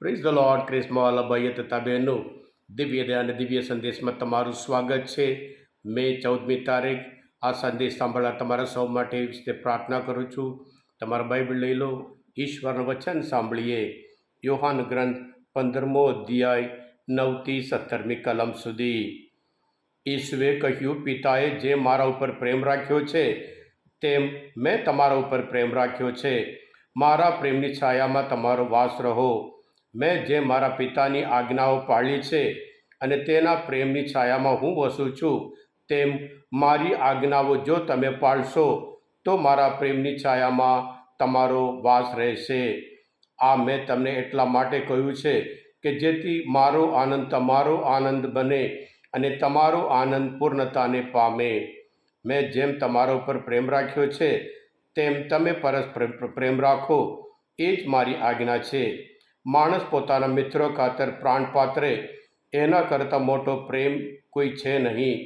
Praise the lord ક્રિસ્મોલ ભાઈએ તથા બહેનો દિવ્ય અને દિવ્ય સંદેશમાં તમારું સ્વાગત છે મે ચૌદમી તારીખ આ સંદેશ સાંભળવા તમારા સૌ માટે રીતે પ્રાર્થના કરું છું તમારા બાઇબલ લઈ લો ઈશ્વરનું વચન સાંભળીએ યોહાન ગ્રંથ પંદરમો અધ્યાય નવથી સત્તરમી કલમ સુધી ઈસુએ કહ્યું પિતાએ જે મારા ઉપર પ્રેમ રાખ્યો છે તેમ મેં તમારા ઉપર પ્રેમ રાખ્યો છે મારા પ્રેમની છાયામાં તમારો વાસ રહો મેં જે મારા પિતાની આજ્ઞાઓ પાળી છે અને તેના પ્રેમની છાયામાં હું વસું છું, તેમ મારી આજ્ઞાઓ જો તમે પાળશો, તો મારા પ્રેમની છાયામાં તમારો વાસ રહેશે. આ મેં તમને એટલા માટે કહ્યું છે કે જેથી મારો આનંદ તમારો આનંદ બને અને તમારો આનંદ પૂર્ણતાને પામે. મેં જેમ તમારા ઉપર પ્રેમ રાખ્યો છે, તેમ તમે પરસ્પર પ્રેમ રાખો, એ જ મારી આજ્ઞા છે. માણસ પોતાના મિત્રો ખાતર પ્રાણ પાત્રે એના કરતાં મોટો પ્રેમ કોઈ છે નહીં.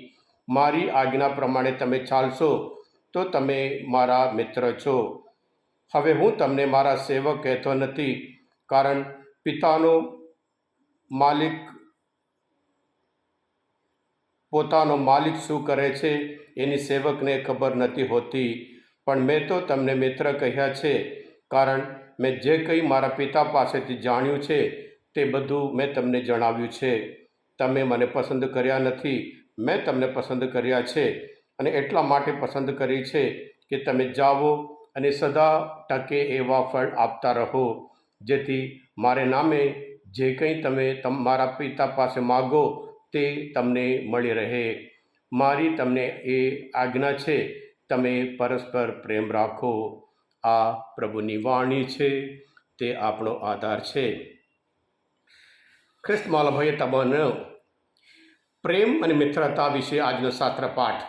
મારી આજ્ઞા પ્રમાણે તમે ચાલશો તો તમે મારા મિત્ર છો. હવે હું તમને મારા સેવક કહેતો નથી, કારણ પિતાનો માલિક પોતાનો માલિક શું કરે છે એની સેવકને ખબર નથી હોતી. પણ મેં તો તમને મિત્ર કહ્યા છે કારણ મેં જે કંઈ મારા પિતા પાસેથી જાણ્યું છે તે બધું મેં તમને જણાવ્યું છે. તમે મને પસંદ કર્યા નથી. મેં તમને પસંદ કર્યા છે અને એટલા માટે પસંદ કરી છે કે તમે જાઓ અને સદા ટકે એવા ફળ આપતા રહો. જેથી મારે નામે જે કંઈ તમે મારા પિતા પાસે માગો તે તમને મળી રહે. મારી તમને એ આજ્ઞા છે, તમે પરસ્પર પ્રેમ રાખો. આ પ્રભુની વાણી છે, તે આપણો આધાર છે. ખ્રિસ્ત માલભાઈએ તમને. પ્રેમ અને મિત્રતા વિશે આજનો શાસ્ત્ર પાઠ.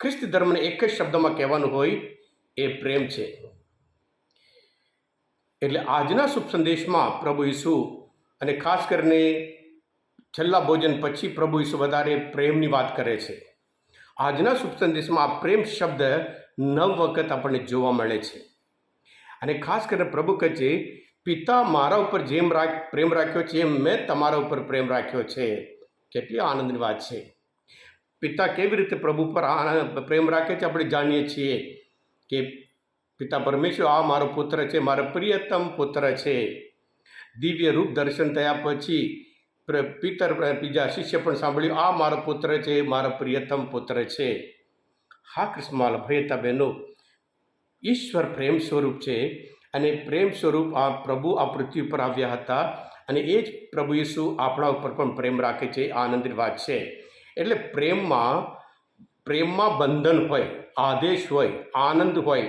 ખ્રિસ્ત ધર્મને એક જ શબ્દમાં કહેવાનું હોય, એ પ્રેમ છે. એટલે આજના શુભ સંદેશમાં પ્રભુ ઈસુ અને ખાસ કરીને છેલ્લા ભોજન પછી પ્રભુ ઈસુ વધારે પ્રેમની વાત કરે છે. આજના શુભ સંદેશમાં આ પ્રેમ શબ્દ નવ વખત આપણને જોવા મળે છે. અને ખાસ કરીને પ્રભુ કહે છે, પિતા મારા ઉપર જેમ રાખ, પ્રેમ રાખ્યો છે એમ મેં તમારા ઉપર પ્રેમ રાખ્યો છે. કેટલી આનંદની વાત છે. પિતા કેવી રીતે પ્રભુ પર પ્રેમ રાખે છે આપણે જાણીએ છીએ કે પિતા પરમેશ્વર, આ મારો પુત્ર છે, મારો પ્રિયતમ પુત્ર છે. દિવ્ય રૂપ દર્શન થયા પછી પિતર બીજા શિષ્ય પણ સાંભળ્યું, આ મારો પુત્ર છે, મારો પ્રિયતમ પુત્ર છે. હા કૃષ્ણમાં ભયતા બહેનો, ઈશ્વર પ્રેમ સ્વરૂપ છે. અને પ્રેમ સ્વરૂપ આ પ્રભુ આ પૃથ્વી પર આવ્યા હતા અને એ જ પ્રભુ ઈસુ આપણા ઉપર પણ પ્રેમ રાખે છે આનંદની વાત છે. એટલે પ્રેમમાં પ્રેમમાં બંધન હોય, આદેશ હોય, આનંદ હોય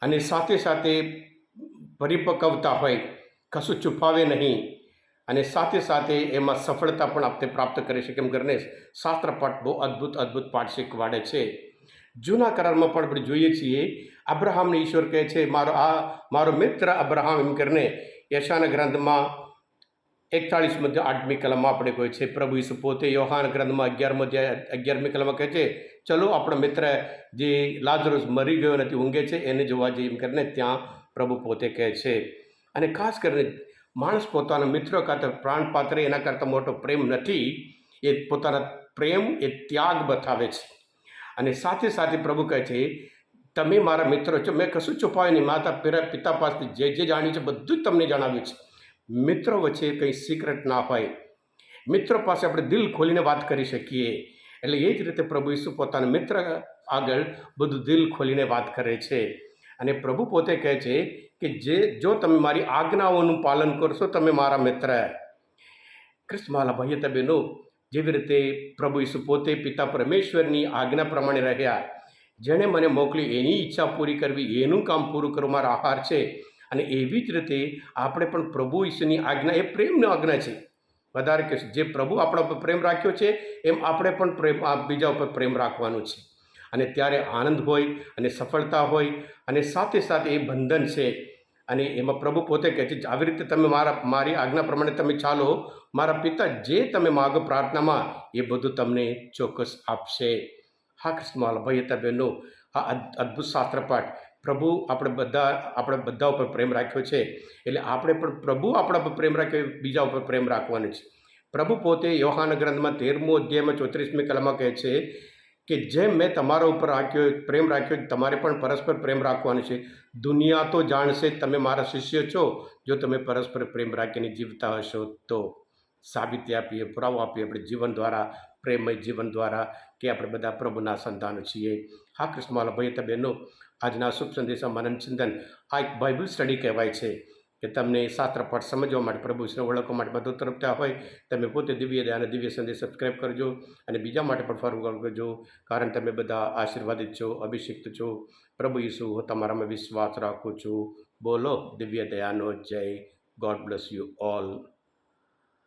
અને સાથે સાથે પરિપક્વતા હોય, કશું છુપાવે નહીં. અને સાથે સાથે એમાં સફળતા પણ આપણે પ્રાપ્ત કરી શકીએ એમ કરીને શાસ્ત્ર પાઠ બહુ અદ્ભુત અદ્ભુત પાઠ શીખવાડે છે. જૂના કરારમાં પણ આપણે જોઈએ છીએ, અબ્રાહમને ઈશ્વર કહે છે, મારો આ, મારો મિત્ર અબ્રાહમ, એમ કરીને યશાના ગ્રંથમાં એકતાળીસ મધ્ય આઠમી કલમમાં આપણે કહે છે, પ્રભુ ઈસુ પોતે યોહાન ગ્રંથમાં અગિયારમો અધ્યાય અગિયારમી કલમમાં કહે છે, ચલો, આપણો મિત્ર જે લાજરોજ મરી ગયો નથી ઊંઘે છે, એને જોવા જઈએ. એમ કરીને ત્યાં પ્રભુ પોતે કહે છે. અને ખાસ કરીને માણસ પોતાના મિત્રો ખાતર પ્રાણ પાત્ર એના કરતાં મોટો પ્રેમ નથી, એ પોતાના પ્રેમ, એ ત્યાગ બતાવે છે. અને સાથે સાથે પ્રભુ કહે છે, તમે મારા મિત્રો છો. મેં કશું છુપાવ્યું નહીં. માતા પિતા પિતા પાસેથી જે જે જાણ્યું છે, બધું જ તમને જણાવ્યું છે. મિત્રો વચ્ચે કંઈ સિક્રેટ ના હોય. મિત્રો પાસે આપણે દિલ ખોલીને વાત કરી શકીએ. એટલે એ જ રીતે પ્રભુ ઈસુ પોતાના મિત્ર આગળ બધું દિલ ખોલીને વાત કરે છે. અને પ્રભુ પોતે કહે છે કે જે, જો તમે મારી આજ્ઞાઓનું પાલન કરશો, તમે મારા મિત્ર ક્રિસ્માલા ભાઈ તબેનો જેવી રીતે પ્રભુ ઈસુ પોતે પિતા પરમેશ્વરની આજ્ઞા પ્રમાણે રહ્યા, જેણે મને મોકલી એની ઈચ્છા પૂરી કરવી, એનું કામ પૂરું કરવું મારો આહાર છે. અને એવી જ રીતે આપણે પણ પ્રભુ ઈશ્વરની આજ્ઞા, એ પ્રેમની આજ્ઞા છે. વધારે કહેશું, જે પ્રભુ આપણા ઉપર પ્રેમ રાખ્યો છે, એમ આપણે પણ પ્રેમ બીજા ઉપર પ્રેમ રાખવાનું છે. અને ત્યારે આનંદ હોય અને સફળતા હોય અને સાથે સાથે એ બંધન છે. અને એમાં પ્રભુ પોતે કહે છે, આવી રીતે તમે મારા, મારી આજ્ઞા પ્રમાણે તમે ચાલો. મારા પિતા જે તમે માગો પ્રાર્થનામાં એ બધું તમને ચોક્કસ આપશે. હા કૃષ્ણમાલ ભાઈ બહેનો આ અદ- અદ્ભુત શાસ્ત્ર પાઠ. પ્રભુ આપણે બધા આપણે બધા ઉપર પ્રેમ રાખ્યો છે. એટલે આપણે પણ, પ્રભુ આપણા પર પ્રેમ રાખ્યો, બીજા ઉપર પ્રેમ રાખવાનો છે. પ્રભુ પોતે યોહાન ગ્રંથમાં તેરમો અધ્યાયમાં ચોત્રીસમી કલામાં કહે છે કે જેમ મેં તમારા ઉપર રાખ્યો, પ્રેમ રાખ્યો, તમારે પણ પરસ્પર પ્રેમ રાખવાનો છે. દુનિયા તો જાણશે તમે મારા શિષ્ય છો. જો તમે પરસ્પર પ્રેમ રાખીને જીવતા હશો તો સાબિતી આપીએ, પુરાવો આપીએ આપણે જીવન દ્વારા, પ્રેમય જીવન દ્વારા કે આપણે બધા પ્રભુના સંતાનો છીએ. હા કૃષ્ણવાલા ભાઈ તબેનો આજના શુભ સંદેશમાં મનન ચિંતન આ એક બાઇબલ સ્ટડી કહેવાય છે. કે તમને શાસ્ત્ર પાઠ સમજવા માટે, પ્રભુ વિષ્ણુ ઓળખવા માટે બધું તરફતા હોય, તમે પોતે દિવ્ય અને દિવ્ય સંદેશ સબસ્ક્રાઈબ કરજો અને બીજા માટે પણ ફરવું કરજો કારણ તમે બધા આશીર્વાદિત છો, અભિષિક્ત છો. પ્રભુ ઈસુ, હું તમારામાં વિશ્વાસ રાખું છું. બોલો, દિવ્ય દયાનો જય. God bless you all